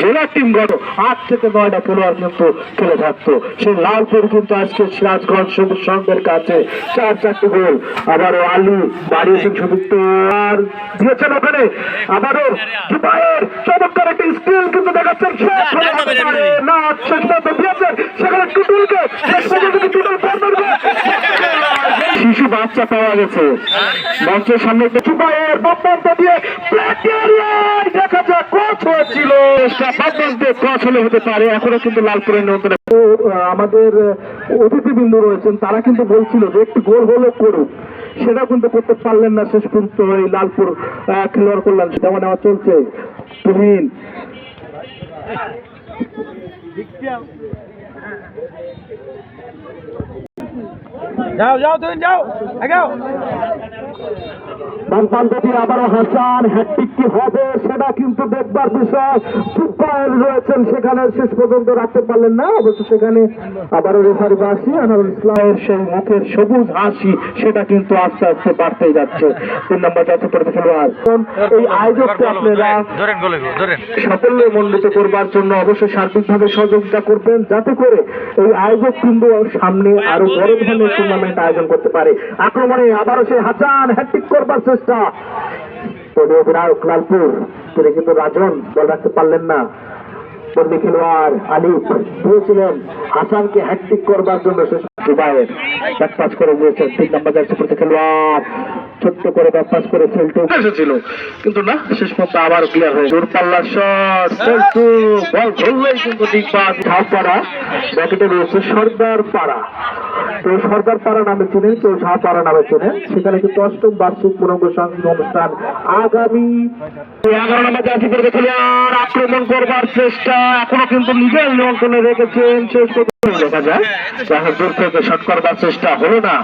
জেলা টিম গত আট থেকে নয়টা খেলোয়াড় কিন্তু খেলে থাকতো। সেই লালপুর কিন্তু আজকে সিরাজগঞ্জ সবুজ সংঘের কাছে চার চারটি গোল। আবারও আলু বাড়িয়েছেন সুদীপ্ত আর দিয়েছেন ওখানে আবারও জুবাইয়ের চমৎকার একটি স্কিল কিন্তু দেখাচ্ছেন শেষ যেতে পারে। না শেষ পর্যন্ত দিয়েছেন সেখানে টুটুলকে শেষ পর্যন্ত টুটুল শিশু বাচ্চা পাওয়া গেছে। মঞ্চের সামনে দিয়ে দেখা যাক কোচ হয়েছিল। হলে হতে পারে এখনও কিন্তু লালপুরের নিয়ন্ত্রণে। তো, আমাদের অতিথিবৃন্দ রয়েছেন তারা কিন্তু বলছিল যে একটু গোল হলেও করুক। সেটা কিন্তু করতে পারলেন না শেষ পর্যন্ত এই লালপুর আহ, খেলোয়াড় করলেন যেমন আমার চলছে তুহিন যাও যাও তুমি যাও আগাও বামপান্ডটি আবারও হাসান হ্যাট্রিক কি হবে সেটা কিন্তু দেখবার বিষয়। চুপায়ের রয়েছেন সেখানে শেষ পর্যন্ত রাখতে পারলেন না। অবশ্য সেখানে আবারও রেফারি বাসি আনারুল ইসলামের সেই মুখের সবুজ হাসি সেটা কিন্তু আস্তে আস্তে বাড়তেই যাচ্ছে। তিন নম্বর যাচ্ছে পড়তে খেলোয়াড়। এই আয়োজককে আপনারা সাফল্য মণ্ডিত করবার জন্য অবশ্যই সার্বিকভাবে সহযোগিতা করবেন যাতে করে এই আয়োজক কিন্তু সামনে আরও বড় ধরনের টুর্নামেন্ট আয়োজন করতে পারে। আক্রমণে আবারও সে হাসান হ্যাট্রিক করবার চেষ্টা। তবে অধিনায়ক লালপুর, তিনি কিন্তু রাজন, বল রাখতে পারলেন না। বন্দি খেলোয়াড় আলিফ দিয়েছিলেন হাসানকে হ্যাট্রিক করবার জন্য শেষ দুবাইয়ের এক পাস করে দিয়েছেন, তিন নম্বর জার্সি প্রতি খেলোয়াড়। ছোট্ট করে ব্যাক করে ফেলতে। এসেছিল। কিন্তু না শেষ পর্যন্ত আবার ক্লিয়ার হয়ে দূর পাল্লা শট ফেলতু বল ধরলেই কিন্তু ঠিক পাস ঝাড়পাড়া ব্যাকেটে রয়েছে সর্দার পাড়া। তো সর্দার পাড়া নামে চিনেন কেউ ঝাড়পাড়া নামে চেনেন সেখানে কিন্তু অষ্টম বার্ষিক পূর্ণাঙ্গ সাংস্কৃতিক অনুষ্ঠান আগামী এগারো নম্বর জাতি করবে খেলোয়াড় আক্রমণ করবার চেষ্টা এখনও কিন্তু নিজের নিয়ন্ত্রণে রেখেছেন। শেষ দেখা যায় দেখা দূর থেকে শট করবার চেষ্টা হলো না।